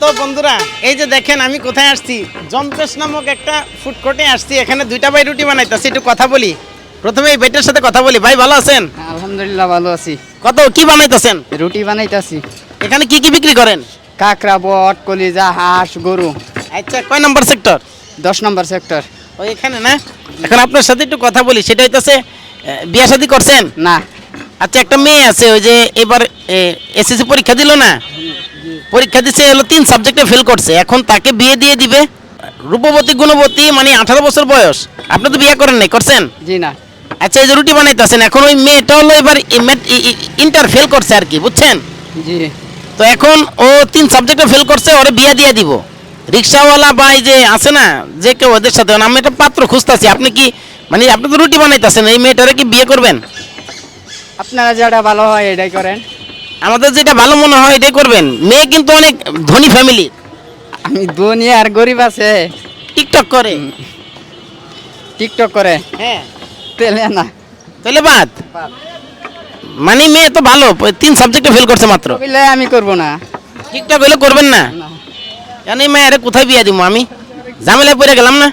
তো বন্ধুরা এই যে দেখেন আমি কোথায় আসছি? জম্পেশ নামক একটা ফুড কোর্টে আসছি এখানে দুইটা ভাই রুটি বানাইতেছি একটু কথা বলি। প্রথমে এই ভাইটার সাথে কথা বলি। ভাই ভালো আছেন? আলহামদুলিল্লাহ ভালো আছি। কত কি বানাইতেছেন? রুটি বানাইতাছি। এখানে কি কি বিক্রি করেন? কাঁকড়া বট কলিজা হাঁস গরু। আচ্ছা কয় নম্বর সেক্টর? দশ নম্বর সেক্টর। ওই এখানে না? এখন আপনার সাথে একটু কথা বলি সেটা হইতেছে বিয়া শাদি করছেন? না। আচ্ছা একটা মেয়ে আছে ওই যে এবার এসএসসি পরীক্ষা দিল না? পরীক্ষা দিছে হলো তিন সাবজেক্টে ফেল করছে। এখন তাকে বিয়ে দিয়ে দিবে। রূপবতী গুণবতী মানে আঠারো বছর বয়স। আপনি তো বিয়ে করেন নাই করছেন? জি না। আচ্ছা এই যে রুটি বানাইতেছেন এখন ওই মেয়েটা হলো এবার ইন্টার ফেল করছে আর কি বুঝছেন? জি। তো এখন ও তিন সাবজেক্টে ফেল করছে ওরে বিয়ে দিয়ে দিব। রিক্সাওয়ালা বা এই যে আছে না যে কেউ ওদের সাথে আমি একটা পাত্র খুঁজতেছি আপনি কি মানে আপনি তো রুটি বানাইতেছেন এই মেয়েটারে কি বিয়ে করবেন? আপনারা যেটা ভালো হয় এটাই করেন। আমাদের যেটা ভালো মনে হয় এটাই করবেন। মেয়ে কিন্তু অনেক ধনী ফ্যামিলি আমি ধনী আর গরিব আছে। টিকটক করে। টিকটক করে। হ্যাঁ। তেলে না। তাহলে বাদ মানে মেয়ে তো ভালো তিন সাবজেক্টে ফেল করছে মাত্র। আমি করব না। টিকটক হইলে করবেন না। জানি মেয়েরে কোথায় বিয়ে দিব আমি? ঝামেলায় পড়ে গেলাম না?